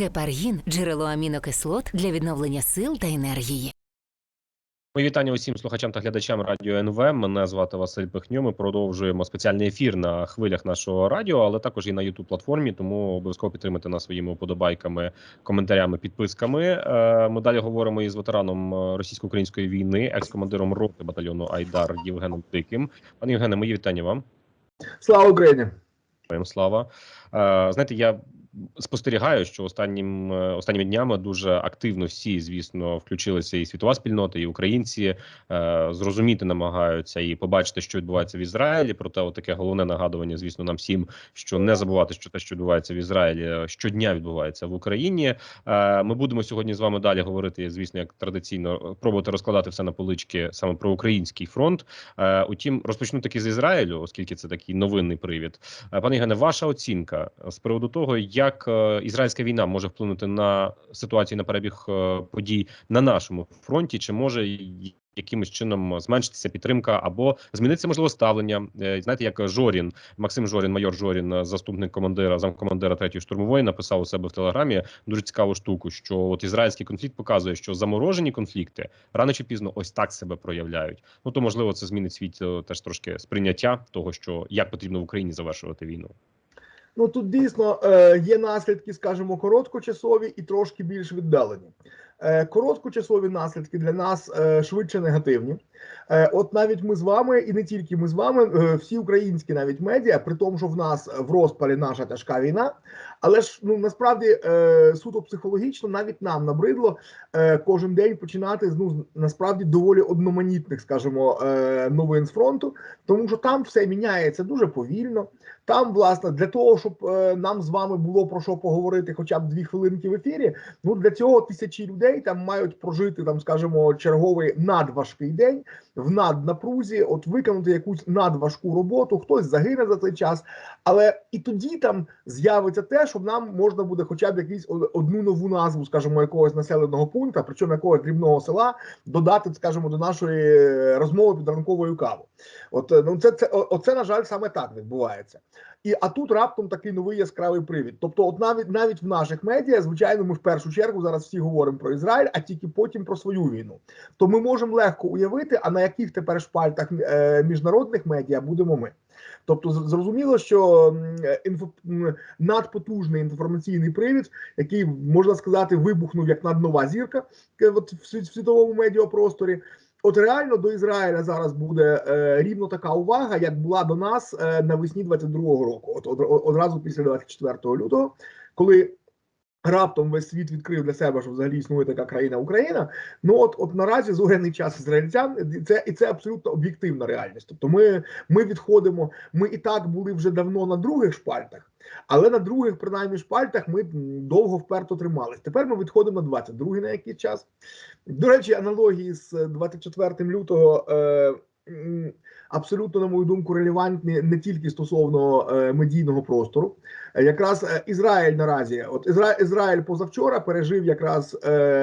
Гепаргін джерело амінокислот для відновлення сил та енергії. Мої вітання усім слухачам та глядачам радіо НВ. Мене звати Василь Пихньо. Ми продовжуємо спеціальний ефір на хвилях нашого радіо, але також і на youtube платформі. Тому обов'язково підтримайте нас своїми вподобайками, коментарями, підписками. Е, Ми далі говоримо із ветераном е, російсько-української війни, екс-командиром роти батальйону Айдар Євгеном Диким. Пане Євгене, мої вітання вам. Слава Україні! Слава. Е, Знаєте, я спостерігаю, що останнім е, останніми днями дуже активно всі, звісно, включилися і світова спільнота, і українці е, зрозуміти намагаються і побачити, що відбувається в Ізраїлі. Проте, таке головне нагадування, звісно, нам всім, що не забувати, що те, що відбувається в Ізраїлі, е, щодня відбувається в Україні. Е, Ми будемо сьогодні з вами далі говорити, звісно, як традиційно пробувати розкладати все на полички саме про український фронт. Е, Утім, розпочну таки з Ізраїлю, оскільки це такий новинний привід. Е, Пане Євгене, ваша оцінка з приводу того, як е, ізраїльська війна може вплинути на ситуацію на перебіг е, подій на нашому фронті, чи може якимось чином зменшитися підтримка або змінитися можливо ставлення? Е, Знаєте, як Жорін, Максим Жорін, майор Жорін, заступник командира, замкомандира третьої штурмової, написав у себе в телеграмі дуже цікаву штуку, що от ізраїльський конфлікт показує, що заморожені конфлікти рано чи пізно ось так себе проявляють. Ну то можливо це змінить світ теж трошки сприйняття того, що як потрібно в Україні завершувати війну. Ну тут дійсно е, є наслідки, скажімо, короткочасові і трошки більш віддалені. Е, короткочасові наслідки для нас е, швидше негативні. От навіть ми з вами, і не тільки ми з вами, всі українські навіть медіа, при тому, що в нас в розпалі наша тяжка війна, але ж ну насправді е, суто психологічно навіть нам набридло е, кожен день починати з ну насправді доволі одноманітних, скажімо, е, новин з фронту, тому що там все міняється дуже повільно. Там, власне, для того, щоб е, нам з вами було про що поговорити, хоча б дві хвилинки в ефірі. Ну для цього тисячі людей там мають прожити там, скажімо, черговий надважкий день в наднапрузі, от виконати якусь надважку роботу. Хтось загине за цей час, але і тоді там з'явиться те, що нам можна буде, хоча б якусь одну нову назву, скажімо, якогось населеного пункту, причому якогось дрібного села, додати, скажімо, до нашої е, розмови під ранковою кавою. От е, ну це це оце на жаль саме так відбувається. І а тут раптом такий новий яскравий привід. Тобто, от навіть навіть в наших медіа, звичайно, ми в першу чергу зараз всі говоримо про Ізраїль, а тільки потім про свою війну. То ми можемо легко уявити, а на яких тепер шпальтах е, міжнародних медіа будемо ми. Тобто, зрозуміло, що м, інфо надпотужний інформаційний привід, який можна сказати, вибухнув як наднова зірка е, от в світовому медіапросторі. От реально до Ізраїля зараз буде е, рівно така увага, як була до нас е, навесні 22-го року. От, од- одразу після 24 лютого, коли раптом весь світ відкрив для себе, що взагалі існує така країна Україна. Ну от, от наразі зоряний час ізраїльтян це і це абсолютно об'єктивна реальність. Тобто, ми, ми відходимо. Ми і так були вже давно на других шпальтах, але на других, принаймні, шпальтах ми довго вперто тримались. Тепер ми відходимо на 22-й на якийсь час. До речі, аналогії з 24 лютого. Е, Абсолютно, на мою думку, релевантні не тільки стосовно е, медійного простору. Е, Якраз е, Ізраїль наразі, от Ізра... Ізраїль позавчора пережив якраз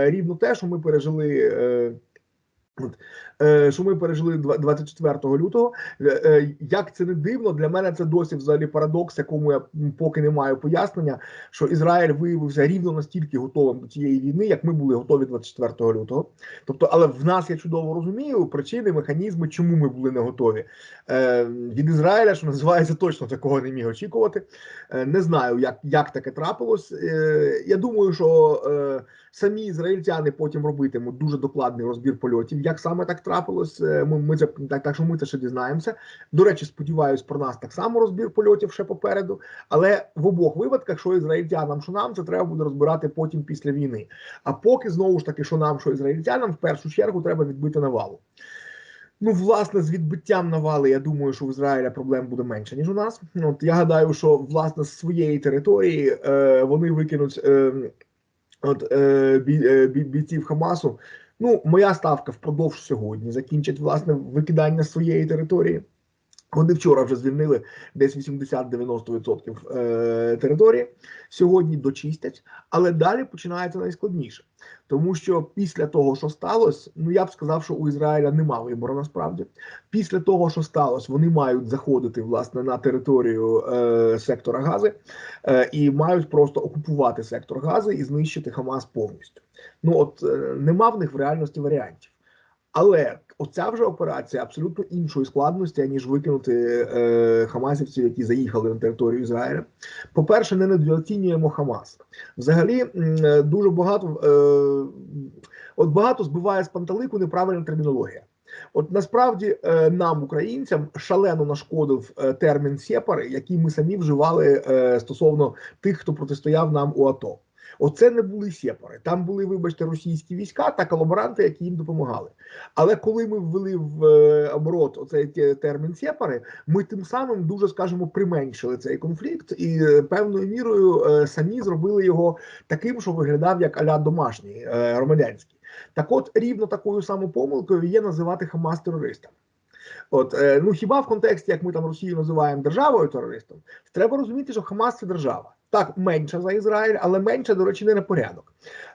рівно те, що ми пережили. От, що ми пережили два- 24 лютого. Е, е, Як це не дивно, для мене це досі взагалі парадокс, якому я поки не маю пояснення, що Ізраїль виявився рівно настільки готовим до цієї війни, як ми були готові 24 лютого. Тобто, але в нас я чудово розумію причини, механізми, чому ми були не готові. Е, від Ізраїля, що називається, точно такого не міг очікувати. Е, не знаю, як, як таке трапилось. Е, я думаю, що е, самі ізраїльтяни потім робитимуть дуже докладний розбір польотів. Як саме так трапилось? Е, Ми, ми це так, так що ми це ще дізнаємося. До речі, сподіваюсь, про нас так само розбір польотів ще попереду. Але в обох випадках, що ізраїльтянам, що нам, це треба буде розбирати потім після війни. А поки знову ж таки, що нам, що ізраїльтянам, в першу чергу треба відбити навалу. Ну, власне, з відбиттям навали, я думаю, що в Ізраїля проблем буде менше, ніж у нас. От я гадаю, що власне з своєї території е, вони викинуть е, от, е, бій, е, бій, бійців Хамасу. Ну, моя ставка впродовж сьогодні закінчить власне викидання своєї території. Вони вчора вже звільнили десь 80-90% е, території. Сьогодні дочистять, але далі починається найскладніше, тому що після того, що сталося, ну я б сказав, що у Ізраїля нема вибору насправді. Після того, що сталося, вони мають заходити власне на територію е, сектора Гази е, і мають просто окупувати сектор Гази і знищити Хамас повністю. Ну от е, нема в них в реальності варіантів. Але оця вже операція абсолютно іншої складності, ніж викинути е, хамасівців, які заїхали на територію Ізраїля. По-перше, не недооцінюємо Хамас. Взагалі е, дуже багато е, от багато збиває з панталику неправильна термінологія. От насправді е, нам, українцям, шалено нашкодив е, термін сепари, який ми самі вживали е, стосовно тих, хто протистояв нам у АТО. Оце не були сепари. Там були, вибачте, російські війська та колаборанти, які їм допомагали. Але коли ми ввели в е, оборот оцей термін сепари, ми тим самим дуже скажімо применшили цей конфлікт і е, певною мірою е, самі зробили його таким, що виглядав як аля домашній громадянський. Так, от рівно такою самою помилкою є називати Хамас терористом. От ну хіба в контексті, як ми там Росію називаємо державою терористом, треба розуміти, що Хамас це держава. Так, менше за Ізраїль, але менше, до речі, не на порядок.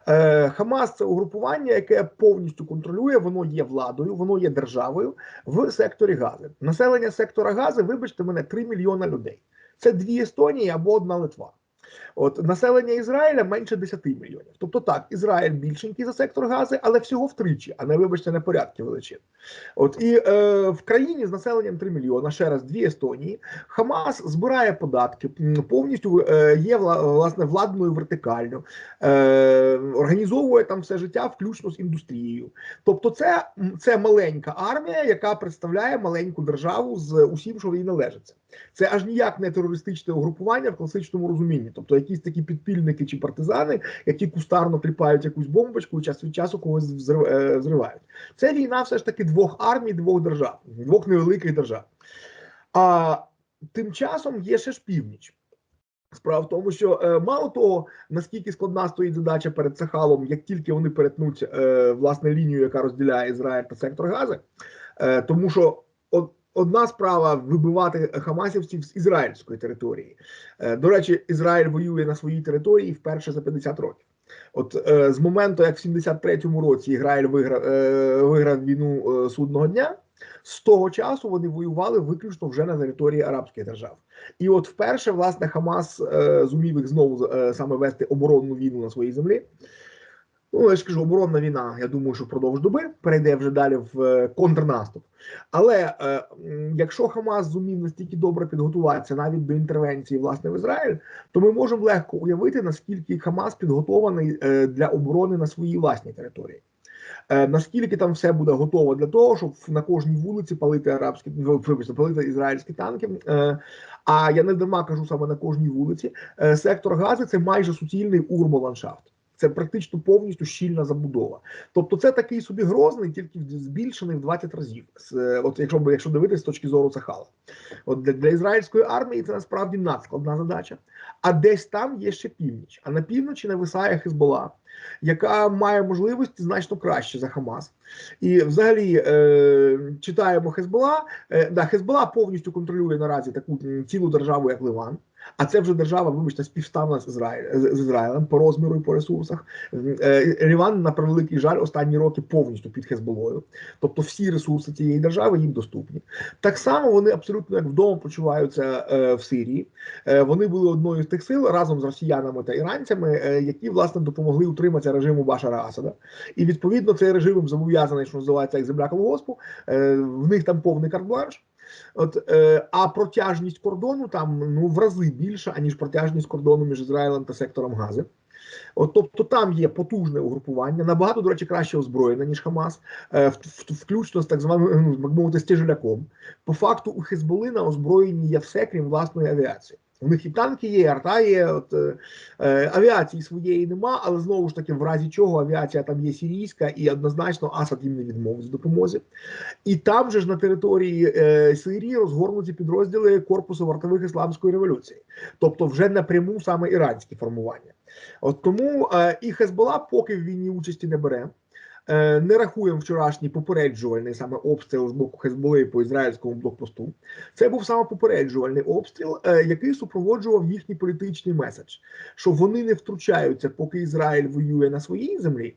Е, Хамас це угрупування, яке повністю контролює, воно є владою, воно є державою в секторі Гази. Населення сектора Гази, вибачте мене, 3 мільйона людей. Це дві Естонії або одна Литва. От населення Ізраїля менше 10 мільйонів. Тобто так, Ізраїль більшенький за сектор Гази, але всього втричі, а не вибачте, на порядки величин. От і е, в країні з населенням 3 мільйона, ще раз дві Естонії. Хамас збирає податки, повністю е, є власне владною вертикально, е, організовує там все життя, включно з індустрією. Тобто, це, це маленька армія, яка представляє маленьку державу з усім, що їй належиться. Це аж ніяк не терористичне угрупування в класичному розумінні, тобто якісь такі підпільники чи партизани, які кустарно кліпають якусь бомбочку і час від часу когось е, взривають. Це війна все ж таки двох армій, двох держав, двох невеликих держав. А тим часом є ще ж північ. Справа в тому, що е, мало того, наскільки складна стоїть задача перед Сахалом, як тільки вони перетнуть е, власне лінію, яка розділяє Ізраїль та сектор Гази, е, тому що од, одна справа вибивати хамасівців з ізраїльської території. Е, до речі, Ізраїль воює на своїй території вперше за 50 років. От е, з моменту, як в 73-му році Ізраїль виграв, е, виграв війну судного дня, з того часу вони воювали виключно вже на території арабських держав. І от вперше, власне, Хамас зумів їх знову саме вести оборонну війну на своїй землі. Ну, я ж кажу, оборонна війна, я думаю, що впродовж доби перейде вже далі в е, контрнаступ. Але е, якщо Хамас зумів настільки добре підготуватися навіть до інтервенції власне в Ізраїль, то ми можемо легко уявити, наскільки Хамас підготований е, для оборони на своїй власній території. Е, наскільки там все буде готово для того, щоб на кожній вулиці палити арабські вибачте, палити ізраїльські танки. Е, а я не дарма кажу саме на кожній вулиці. Е, сектор Гази це майже суцільний урболандшафт. Це практично повністю щільна забудова. Тобто, це такий собі грозний, тільки збільшений в 20 разів. Е, От якщо б- якщо дивитися з точки зору Сахала, от для, для ізраїльської армії це насправді надскладна задача. А десь там є ще північ. А на півночі нависає Хезбола, яка має можливості значно краще за Хамас. І взагалі е, читаємо Хезбола. Е, да, Хезбола повністю контролює наразі таку цілу державу, як Ливан. А це вже держава, вибачте, співставна з, Ізраїль, з Ізраїлем по розміру і по ресурсах. Е, Ліван, на превеликий жаль, останні роки повністю під Хезболою. Тобто всі ресурси цієї держави їм доступні. Так само вони абсолютно як вдома почуваються е, в Сирії. Е, вони були одною з тих сил разом з росіянами та іранцями, які власне допомогли утриматися режиму Башара Асада. І відповідно цей режим зобов'язаний, що називається як земля колгоспу. В них там повний карт-бланш. От, е, а протяжність кордону там ну в рази більша, аніж протяжність кордону між Ізраїлем та сектором Гази. От, тобто там є потужне угрупування, набагато, до речі, краще озброєне, ніж Хамас, е, в- в- включно з так званим, ну, мовити, стежеляком. По факту у Хезболи на озброєнні є все, крім власної авіації. У них і танки є, і арта є. От, е, е, авіації своєї нема, але знову ж таки, в разі чого авіація там є сирійська, і однозначно Асад їм не відмовить в допомозі. І там же ж на території е, Сирії розгорнуті підрозділи корпусу вартових ісламської революції, тобто вже напряму саме іранські формування. От тому е, і Хезбола поки в війні участі не бере. Е, Не рахуємо вчорашній попереджувальний саме обстріл з боку Хезболи по ізраїльському блокпосту. Це був саме попереджувальний обстріл, е, який супроводжував їхній політичний меседж, що вони не втручаються, поки Ізраїль воює на своїй землі.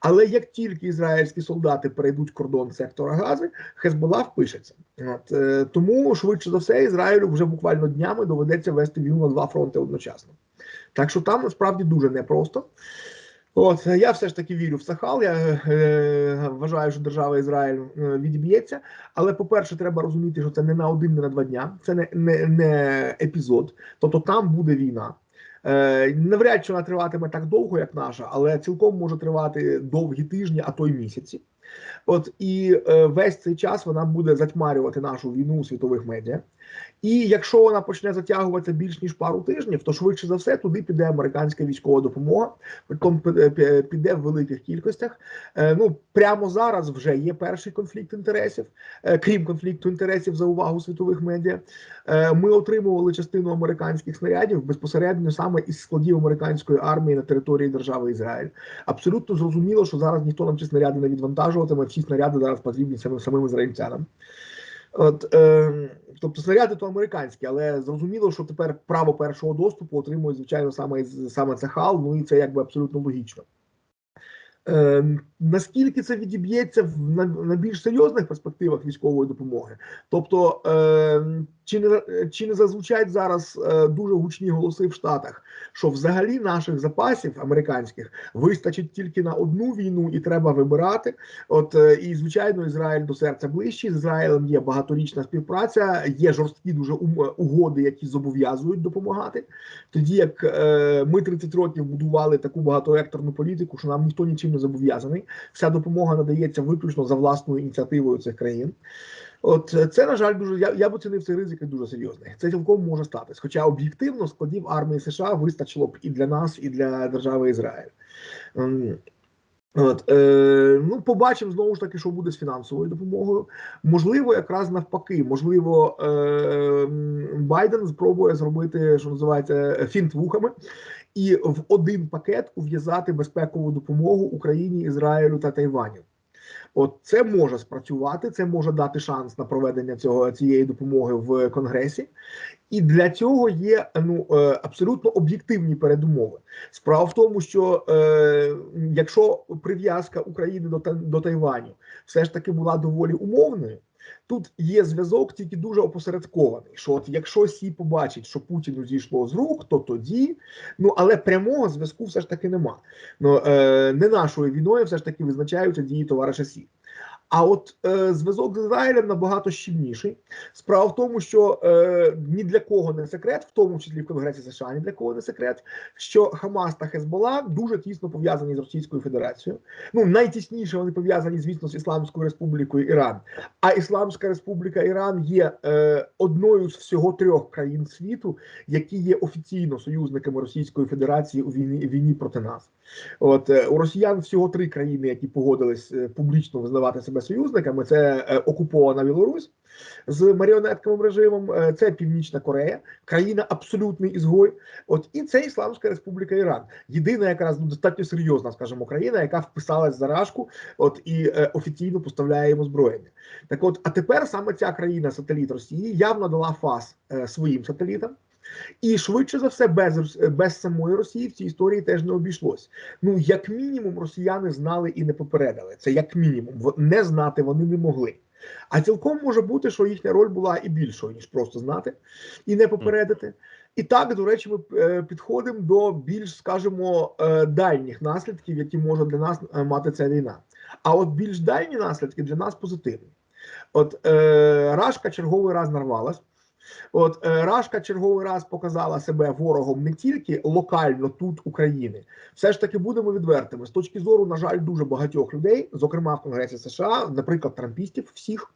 Але як тільки ізраїльські солдати перейдуть кордон сектора Гази, Хезбола впишеться. От, е, тому швидше за все Ізраїлю вже буквально днями доведеться вести війну на два фронти одночасно. Так що там насправді дуже непросто. От я все ж таки вірю в Сахал. Я е, вважаю, що держава Ізраїль е, відіб'ється. Але по-перше, треба розуміти, що це не на один, не на два дня. Це не, не, не епізод. Тобто там буде війна. Е, навряд чи вона триватиме так довго, як наша, але цілком може тривати довгі тижні, а то й місяці. От і е, весь цей час вона буде затьмарювати нашу війну у світових медіа. І якщо вона почне затягуватися більш ніж пару тижнів, то швидше за все туди піде американська військова допомога, притом піде- піде- піде в великих кількостях. Е, Ну прямо зараз вже є перший конфлікт інтересів, е, крім конфлікту інтересів за увагу світових медіа. Е, Ми отримували частину американських снарядів безпосередньо саме із складів американської армії на території держави Ізраїль. Абсолютно зрозуміло, що зараз ніхто нам ці снаряди не відвантажуватиме. Всі снаряди зараз потрібні самим самим ізраїльтянам. От, е, тобто снаряди то американські, але зрозуміло, що тепер право першого доступу отримує, звичайно, саме, саме Цехал, ну і це якби абсолютно логічно. Е, наскільки це відіб'ється в на, більш серйозних перспективах військової допомоги? Тобто, е, чи не чи не зазвучать зараз е, дуже гучні голоси в Штатах, що взагалі наших запасів американських вистачить тільки на одну війну, і треба вибирати. От е, і звичайно, Ізраїль до серця ближчий. З Ізраїлем є багаторічна співпраця, є жорсткі дуже ум- угоди, які зобов'язують допомагати. Тоді як е, ми 30 років будували таку багатовекторну політику, що нам ніхто нічим не зобов'язаний. Вся допомога надається виключно за власною ініціативою цих країн. От е, це на жаль, дуже я, я б оцінив цей ризик дуже серйозний. Це цілком може статись. Хоча об'єктивно складів армії США вистачило б і для нас, і для держави Ізраїль. Ем, От, е, ну, побачимо знову ж таки, що буде з фінансовою допомогою. Можливо, якраз навпаки, можливо, е, Байден спробує зробити, що називається, фінт вухами, і в один пакет ув'язати безпекову допомогу Україні, Ізраїлю та Тайваню. От це може спрацювати, це може дати шанс на проведення цього цієї допомоги в Конгресі, і для цього є ну е, абсолютно об'єктивні передумови. Справа в тому, що е, якщо прив'язка України до до Тайваню все ж таки була доволі умовною. Тут є зв'язок тільки дуже опосередкований. Що от якщо Сі побачить, що Путіну зійшло з рук, то тоді ну але прямого зв'язку все ж таки нема. Ну е, не нашою війною все ж таки визначаються дії товариша Сі. А от е, зв'язок з Ізраїлем набагато щільніший. Справа в тому, що е, ні для кого не секрет, в тому числі в Конгресі США, ні для кого не секрет, що Хамас та Хезбола дуже тісно пов'язані з Російською Федерацією. Ну найтісніше вони пов'язані, звісно, з Ісламською Республікою Іран. А Ісламська Республіка Іран є е, одною з всього трьох країн світу, які є офіційно союзниками Російської Федерації у війні війні проти нас. От е, у росіян всього три країни, які погодились е, публічно визнавати себе союзниками: це е, окупована Білорусь з маріонетковим режимом, е, це Північна Корея, країна абсолютний ізгой. От і це Ісламська Республіка Іран. Єдина, якраз ну, достатньо серйозна, скажімо, країна, яка вписалась за рашку, от і е, офіційно поставляє їм озброєння. Так, от, а тепер саме ця країна, сателіт Росії, явно дала фас своїм сателітам. І швидше за все, без, без самої Росії в цій історії теж не обійшлось. Ну, як мінімум, росіяни знали і не попередили. Це як мінімум. Не знати вони не могли. А цілком може бути, що їхня роль була і більшою, ніж просто знати і не попередити. І так, до речі, ми е, підходимо до більш, скажімо, е, дальніх наслідків, які може для нас е, мати ця війна. А от більш дальні наслідки для нас позитивні. От е, Рашка черговий раз нарвалась. От е, Рашка черговий раз показала себе ворогом не тільки локально тут України, все ж таки будемо відвертими з точки зору, на жаль, дуже багатьох людей, зокрема в Конгресі США, наприклад, трампістів, всіх.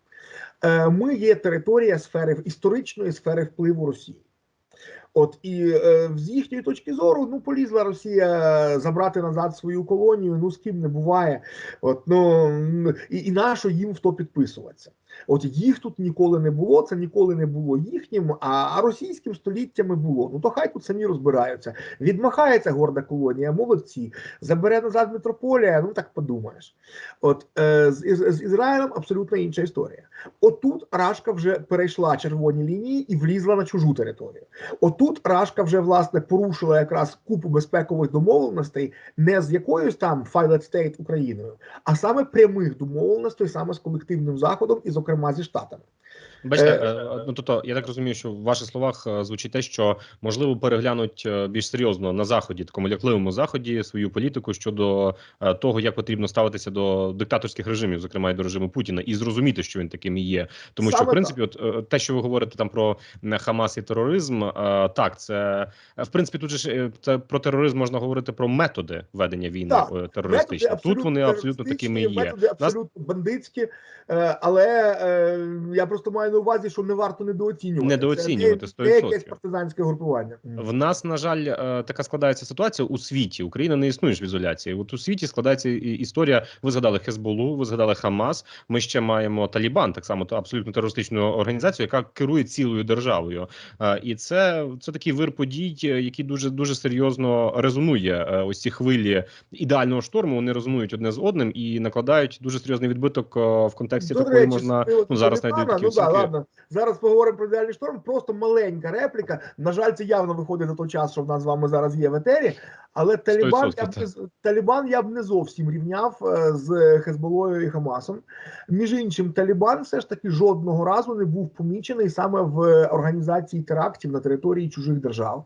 Е, ми є територія сфери історичної сфери впливу Росії. От і е, з їхньої точки зору, ну полізла Росія забрати назад свою колонію. Ну з ким не буває. От ну і, і нащо їм в то підписуватися? От їх тут ніколи не було, це ніколи не було їхнім, а, російським століттями було. Ну то хай тут самі розбираються. Відмахається горда колонія, молодці. Забере назад метрополія. Ну так подумаєш. От е, з, із- з Ізраїлем абсолютно інша історія. Отут Рашка вже перейшла червоні лінії і влізла на чужу територію. Отут Рашка вже власне порушила якраз купу безпекових домовленостей не з якоюсь там Filed State Україною, а саме прямих домовленостей саме з колективним заходом і, зокрема, зі штатами. Бачите, Е, е, ну тобто, я так розумію, що в ваших словах е, звучить те, що можливо переглянуть більш серйозно на заході, такому лякливому заході, свою політику щодо того, як потрібно ставитися до диктаторських режимів, зокрема і до режиму Путіна, і зрозуміти, що він таким і є. Тому що в Саме принципі, от е, те, що ви говорите там про Хамас і тероризм, так це в принципі тут же це про тероризм можна говорити про методи ведення війни Так, терористичні. Тут вони абсолютно такими і є. Методи абсолютно бандитські, але я просто маю на увазі, що не варто недооцінювати. Недооцінювати, Це не- не 100%. якесь партизанське групування. В нас на жаль е, така складається ситуація у світі. Україна не існує ж в ізоляції. От у світі складається історія. Ви згадали Хезболу, ви згадали Хамас. Ми ще маємо Талібан, так само та абсолютно терористичну організацію, яка керує цілою державою. Е, І це, це такий вир подій, е, який дуже дуже серйозно резонує. Ось ці хвилі ідеального шторму. Вони резонують одне з одним і накладають дуже серйозний відбиток в контексті До такої речі, можна. ну, зараз знайдуть такі ну, да. Ладно. Зараз поговоримо про ідеальний шторм. Просто маленька репліка. На жаль, це явно виходить за той час, що в нас з вами зараз є в етері. Але Талібан я б не Талібан я б не зовсім рівняв е, з Хезболою і Хамасом. Між іншим, Талібан все ж таки жодного разу не був помічений саме в організації терактів на території чужих держав.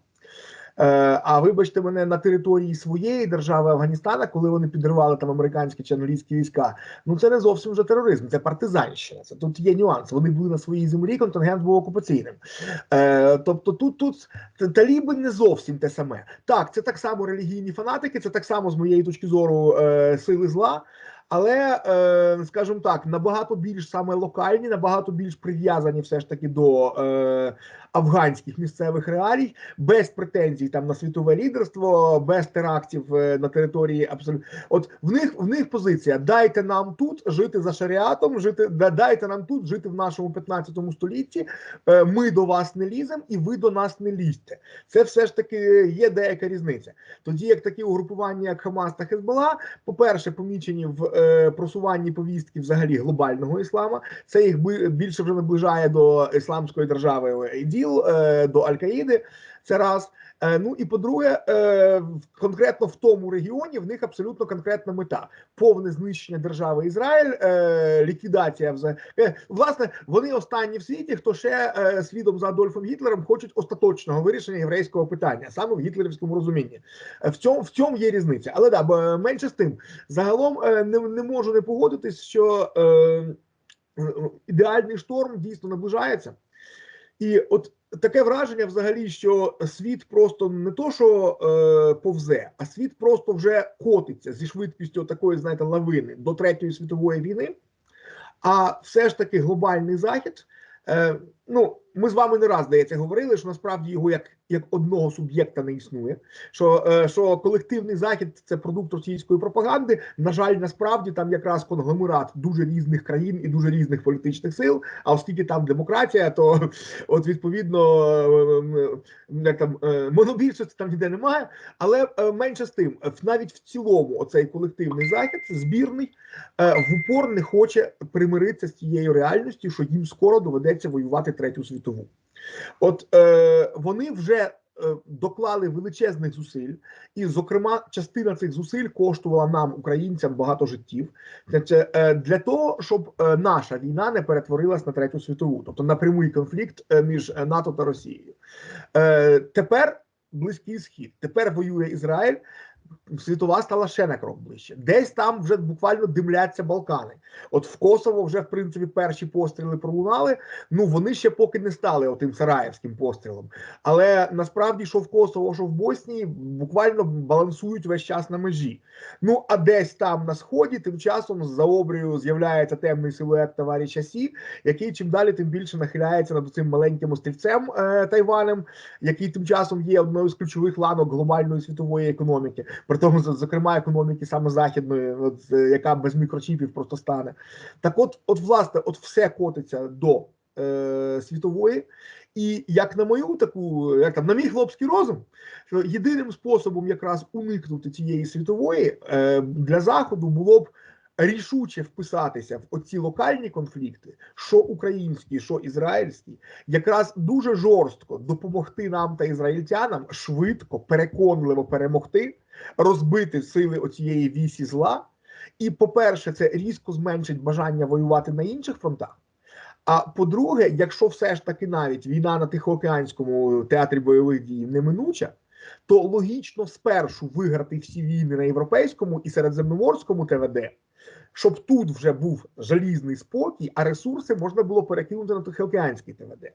Е, А вибачте мене на території своєї держави Афганістана, коли вони підривали там американські чи англійські війська. Ну це не зовсім вже тероризм, це партизанщина. Це тут є нюанс. Вони були на своїй землі, контингент був окупаційним. Е, тобто, тут тут таліби не зовсім те саме. Так, це так само релігійні фанатики, це так само з моєї точки зору е, сили зла. Але, е, скажімо так, набагато більш саме локальні, набагато більш прив'язані все ж таки до е, афганських місцевих реалій, без претензій там на світове лідерство, без терактів е, на території абсолютно. От в них в них позиція: дайте нам тут жити за шаріатом, жити дайте нам тут жити в нашому 15 столітті. Е, Ми до вас не ліземо, і ви до нас не лізьте. Це все ж таки є деяка різниця. Тоді як такі угрупування, як Хамас та Хезбола, по-перше, помічені в е, просуванні повістки взагалі глобального іслама. Це їх би- більше вже наближає до ісламської держави ІДІЛ, е, до Аль-Каїди. Це раз. Е, ну і по-друге, е, конкретно в тому регіоні в них абсолютно конкретна мета: повне знищення держави Ізраїль, ліквідація власне, вони останні в світі, хто ще слідом за Адольфом Гітлером хочуть остаточного вирішення єврейського питання, саме в гітлерівському розумінні. В цьому в цьому є різниця. Але да, менше з тим, загалом не, не можу не погодитись, що е, ідеальний шторм дійсно наближається. І от таке враження, взагалі, що світ просто не то, що е, повзе, а світ просто вже котиться зі швидкістю такої, знаєте, лавини до третьої світової війни. А все ж таки глобальний захід. Е, ну, ми з вами не раз здається говорили, що насправді його як, як одного суб'єкта не існує. Що, е, що колективний захід це продукт російської пропаганди. На жаль, насправді там якраз конгломерат дуже різних країн і дуже різних політичних сил. А оскільки там демократія, то от відповідно е, е, як там е, монобільшості там ніде немає. Але е, менше з тим, навіть в цілому, оцей колективний захід збірний в упор не хоче примиритися з тією реальністю, що їм скоро доведеться воювати третю світову. От е, вони вже е, доклали величезних зусиль, і, зокрема, частина цих зусиль коштувала нам, українцям, багато життів. Е, для того, щоб е, наша війна не перетворилась на третю світову, тобто на прямий конфлікт між НАТО та Росією. Тепер близький схід, тепер воює Ізраїль. Світова стала ще на крок ближче. Десь там вже буквально димляться Балкани. От в Косово вже в принципі перші постріли пролунали. Ну вони ще поки не стали отим сараєвським пострілом. Але насправді, що в Косово, що в Боснії, буквально балансують весь час на межі. Ну а десь там на сході, тим часом за обрію з'являється темний силует товариша Сі, який чим далі, тим більше нахиляється над цим маленьким острівцем е, Тайванем, який тим часом є одною з ключових ланок глобальної світової економіки. При тому, зокрема, економіки саме західної, от, е, яка без мікрочіпів просто стане. Так, от, от, власне, от все котиться до е, світової. І як на мою таку, як там на мій хлопський розум, що єдиним способом якраз уникнути цієї світової е, для заходу було б рішуче вписатися в оці локальні конфлікти, що українські, що ізраїльські, якраз дуже жорстко допомогти нам та ізраїльтянам швидко, переконливо перемогти, розбити сили оцієї вісі зла. І, по-перше, це різко зменшить бажання воювати на інших фронтах. А по-друге, якщо все ж таки навіть війна на Тихоокеанському театрі бойових дій неминуча, то логічно спершу виграти всі війни на європейському і середземноморському ТВД, щоб тут вже був залізний спокій, а ресурси можна було перекинути на Тихоокеанський ТВД.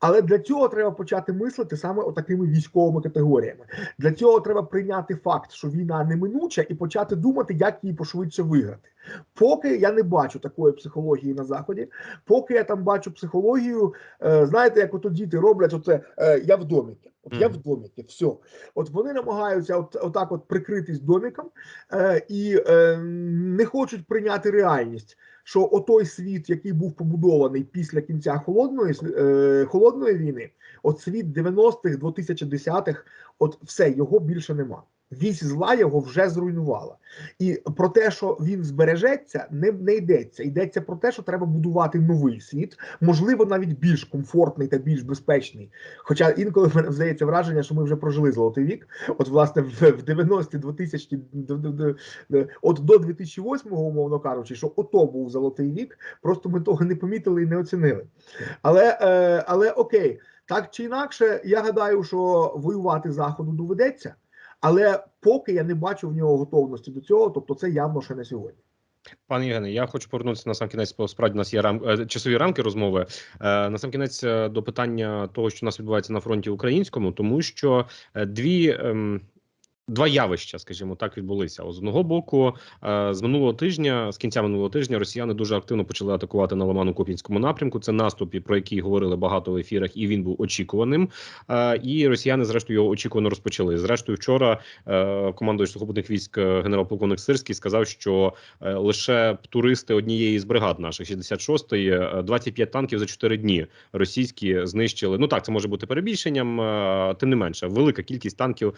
Але для цього треба почати мислити саме отакими військовими категоріями. Для цього треба прийняти факт, що війна неминуча, і почати думати, як її пошвидше виграти. Поки я не бачу такої психології на заході, поки я там бачу психологію, е, знаєте, як ото діти роблять, оце е, я в доміки. От я в доміки, все. От вони намагаються от, отак от прикритись доміком е, і е, не хочуть прийняти реальність, що отой світ, який був побудований після кінця холодної е, холодної війни, от світ 90-х, 2010-х, от все його більше нема. Вісь зла його вже зруйнувала. І про те, що він збережеться, не, не йдеться. Йдеться про те, що треба будувати новий світ, можливо, навіть більш комфортний та більш безпечний. Хоча інколи мене здається враження, що ми вже прожили золотий вік. От, власне, в, в 90-ті, 2000, д- д- д- д- от до 2008-го, умовно кажучи, що ото був золотий вік, просто ми того не помітили і не оцінили. Але, е, але окей, так чи інакше, я гадаю, що воювати заходу доведеться. Але поки я не бачу в нього готовності до цього, тобто це явно ще не сьогодні. Пане Євгене, я хочу повернутися на сам кінець, справді у нас є рам... е, часові рамки розмови. Е, На сам кінець е, до питання того, що у нас відбувається на фронті українському, тому що дві. Два явища, скажімо так, відбулися. З одного боку, е, з минулого тижня, з кінця минулого тижня, росіяни дуже активно почали атакувати на Лимано-Куп'янському напрямку. Це наступ, про який говорили багато в ефірах, і він був очікуваним. Е, І росіяни, зрештою, його очікувано розпочали. Зрештою, вчора е, командуючий сухопутних військ генерал-полковник Сирський сказав, що лише туристи однієї з бригад наших 66-ї, е, 25 танків за 4 дні російські знищили. Ну так, це може бути перебільшенням, тим не менше, велика кількість танків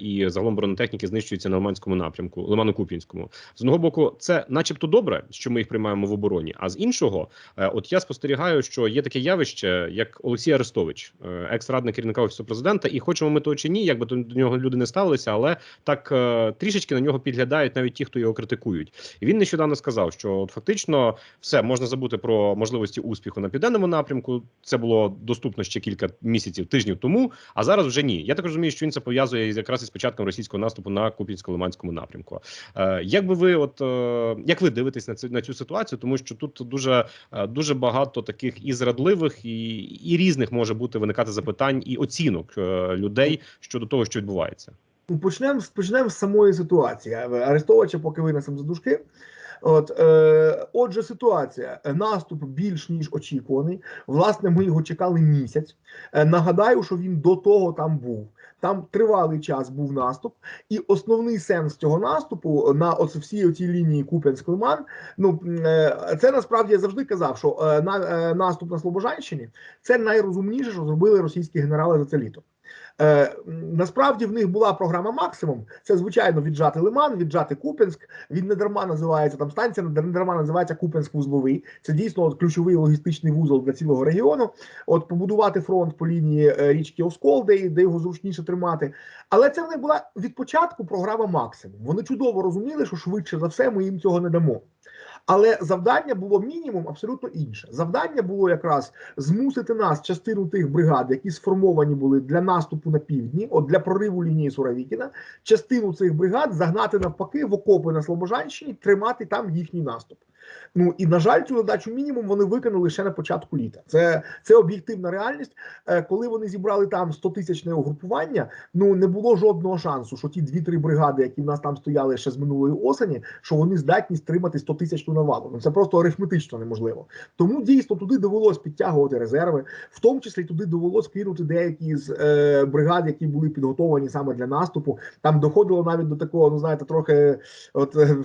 і загалом бронетехніки знищується на Лиманському напрямку, Лимано-Куп'янському. З одного боку, це, начебто, добре, що ми їх приймаємо в обороні. А з іншого, е, от я спостерігаю, що є таке явище, як Олексій Арестович, е, екс-радник керівника офісу президента, і хочемо ми того чи ні, якби до нього люди не ставилися, але так е, трішечки на нього підглядають навіть ті, хто його критикують. І він нещодавно сказав, що от фактично все можна забути про можливості успіху на південному напрямку. Це було доступно ще кілька місяців, тижнів тому. А зараз вже ні. Я так розумію, що він це пов'язує якраз із початком російського наступу на Куп'янсько-Лиманському напрямку. Е, як би ви, от е, як ви дивитесь на цю на цю ситуацію? Тому що тут дуже е, дуже багато таких і зрадливих, і, і різних може бути виникати запитань і оцінок людей щодо того, що відбувається. Почнемо почнемо з самої ситуації. Арестовича, поки винесемо за дужки. От, е, отже, ситуація. Наступ більш ніж очікуваний. Власне, ми його чекали місяць. Е, нагадаю, що він до того там був. Там тривалий час був наступ, і основний сенс цього наступу на оце всій цій лінії Куп'янськ лиман Ну е, це насправді я завжди казав, що е, на е, наступ на Слобожанщині це найрозумніше, що зробили російські генерали за це літо. Е, насправді в них була програма максимум. Це звичайно віджати Лиман, віджати Куп'янськ. Він не дарма називається там станція, не дарма називається Куп'янськ вузловий. Це дійсно от, ключовий логістичний вузол для цілого регіону. От побудувати фронт по лінії е, річки Оскол, де, де його зручніше тримати. Але це в них була від початку програма максимум. Вони чудово розуміли, що швидше за все ми їм цього не дамо. Але завдання було мінімум абсолютно інше. Завдання було якраз змусити нас, частину тих бригад, які сформовані були для наступу на півдні, от для прориву лінії Суровікіна, частину цих бригад загнати навпаки в окопи на Слобожанщині, тримати там їхній наступ. Ну і на жаль, цю задачу мінімум вони виконали ще на початку літа. Це, це об'єктивна реальність. Е, Коли вони зібрали там 100 тисячне угрупування, ну не було жодного шансу, що ті дві-три бригади, які в нас там стояли ще з минулої осені, що вони здатні стримати 100 тисячну навалу. Ну це просто арифметично неможливо. Тому дійсно туди довелось підтягувати резерви, в тому числі туди довелось кинути деякі з е, бригад, які були підготовані саме для наступу. Там доходило навіть до такого, ну знаєте, трохи от е,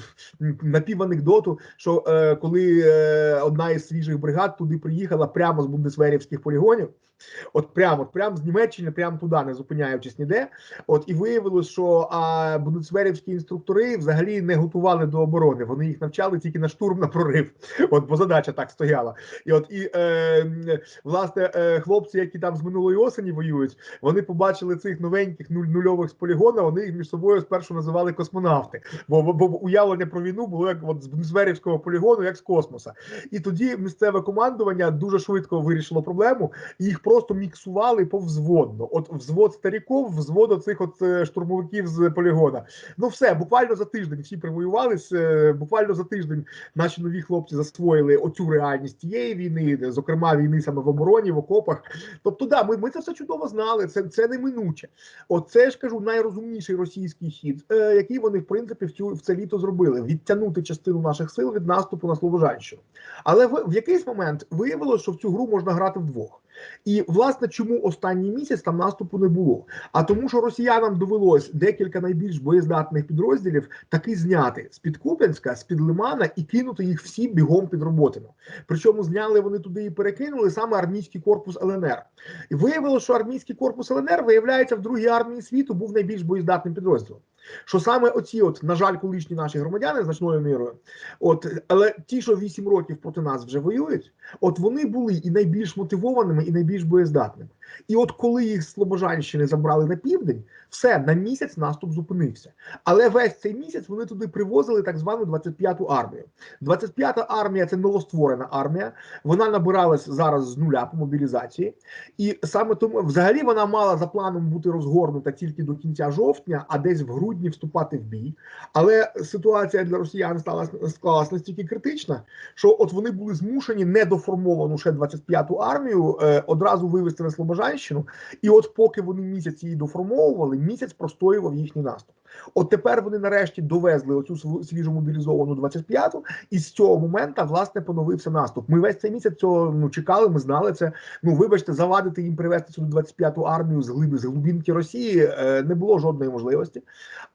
напіванекдоту, що е, коли е, одна із свіжих бригад туди приїхала прямо з бундесверівських полігонів. От прямо, от прямо з Німеччини, прямо туди, не зупиняючись ніде. От і виявилось, що а, бундесверівські інструктори взагалі не готували до оборони. Вони їх навчали тільки на штурм на прорив. От бо задача так стояла. І от і е, власне е, хлопці, які там з минулої осені воюють, вони побачили цих новеньких нуль нульових з полігона. Вони їх між собою спершу називали космонавти. Бо, бо, бо уявлення про війну було як от з Бундесверівського полігону, як з космоса. І тоді місцеве командування дуже швидко вирішило проблему. Їх просто міксували повзводно. От взвод старіков, взвод оцих от е, штурмовиків з полігона. Ну все, буквально за тиждень всі привоювались. е, Буквально за тиждень наші нові хлопці засвоїли оцю реальність тієї війни, зокрема війни саме в обороні, в окопах. Тобто, да, ми, ми це все чудово знали. Це, це неминуче. От це я ж кажу найрозумніший російський хід, е, який вони в принципі в цю в це літо зробили: відтягнути частину наших сил від наступу на Слобожанщину. Але в, в якийсь момент виявилося, що в цю гру можна грати вдвох. І власне чому останній місяць там наступу не було? А тому, що росіянам довелось декілька найбільш боєздатних підрозділів таки зняти з під Куп'янська, з під Лимана і кинути їх всі бігом під Роботино. Причому зняли вони туди і перекинули саме армійський корпус ЛНР. І виявилося, що армійський корпус ЛНР виявляється в другій армії світу був найбільш боєздатним підрозділом. Що саме оці, от, на жаль, колишні наші громадяни значною мірою, от але ті, що 8 років проти нас вже воюють, от вони були і найбільш мотивованими, і найбільш боєздатними. І от коли їх з Слобожанщини забрали на південь, все на місяць наступ зупинився. Але весь цей місяць вони туди привозили так звану 25-ту армію. 25-та армія це новостворена армія. Вона набиралась зараз з нуля по мобілізації, і саме тому взагалі вона мала за планом бути розгорнута тільки до кінця жовтня, а десь в грудні вступати в бій. Але ситуація для росіян стала склалась настільки критична, що от вони були змушені недоформовану ще 25-ту армію е, одразу вивести на Слобожанщину. І от поки вони місяць її доформовували, місяць простоював їхній наступ. От тепер вони нарешті довезли оцю св- свіжо мобілізовану 25-ту, і з цього моменту власне поновився наступ. Ми весь цей місяць цього ну чекали. Ми знали це. Ну вибачте, завадити їм привезти сюди 25-ту армію з глиби з глибинки Росії е, не було жодної можливості.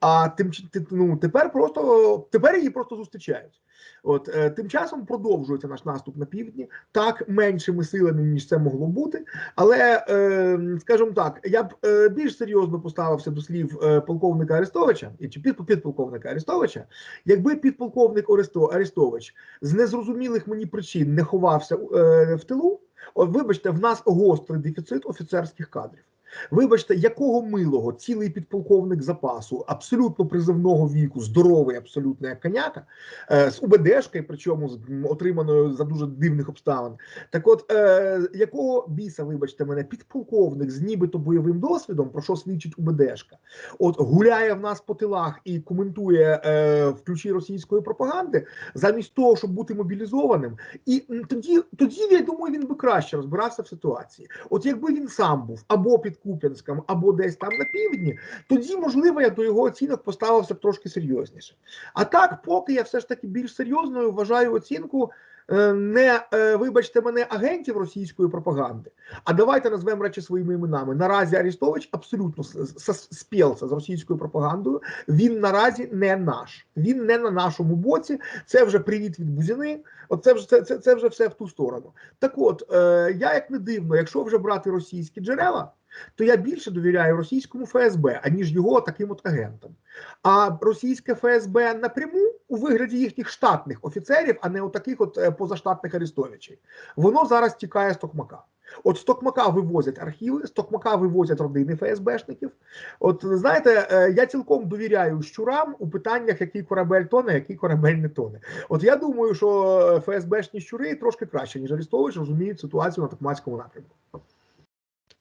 А тим ну, тепер просто тепер її просто зустрічають. От е, тим часом продовжується наш наступ на півдні, так меншими силами ніж це могло бути. Але е, скажімо так, я б е, більш серйозно поставився до слів е, полковника Арестовича і чи підполковника Арестовича, якби підполковник Аресто- Арестович з незрозумілих мені причин не ховався е, в тилу. От, вибачте, в нас гострий дефіцит офіцерських кадрів. Вибачте, якого милого цілий підполковник запасу, абсолютно призовного віку, здоровий, абсолютно як коняка, е, з УБДшкою, причому з отриманою за дуже дивних обставин. Так, от е, якого біса, вибачте мене, підполковник з нібито бойовим досвідом, про що свідчить УБДшка, от гуляє в нас по тилах і коментує е, в ключі російської пропаганди, замість того, щоб бути мобілізованим, і тоді, тоді я думаю, він би краще розбирався в ситуації. От якби він сам був або під Куп'янськом, або десь там на півдні, тоді можливо я до його оцінок поставився б трошки серйозніше. А так, поки я все ж таки більш серйозною вважаю оцінку. е, Не е, вибачте мене агентів російської пропаганди, а давайте назвемо речі своїми іменами. Наразі Арістович абсолютно спілся з російською пропагандою. Він наразі не наш. Він не на нашому боці. Це вже привіт від Бузіни. От це вже це, це, це вже все в ту сторону. Так от е, я як не дивно, якщо вже брати російські джерела, то я більше довіряю російському ФСБ, аніж його таким от агентам. А російське ФСБ напряму у вигляді їхніх штатних офіцерів, а не у таких от е, позаштатних арестовичів, воно зараз тікає з Токмака. От з Токмака вивозять архіви, з Токмака вивозять родини ФСБшників. От знаєте, е, я цілком довіряю щурам у питаннях, який корабель тоне, який корабель не тоне. От я думаю, що ФСБшні щури трошки краще, ніж Арестович, розуміють ситуацію на Токмацькому напрямку.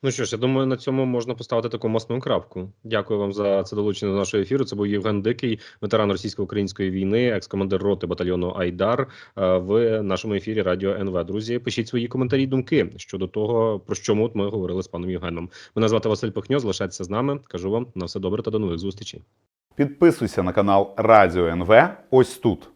Ну що ж, я думаю, на цьому можна поставити таку мостну крапку. Дякую вам за це долучення до нашого ефіру. Це був Євген Дикий, ветеран російсько-української війни, екс-командир роти батальйону Айдар е, в нашому ефірі Радіо НВ. Друзі, пишіть свої коментарі, думки щодо того, про що ми говорили з паном Євгеном. Мене звати Василь Пихньо. Залишайтеся з нами. Кажу вам на все добре та до нових зустрічей. Підписуйся на канал Радіо НВ ось тут.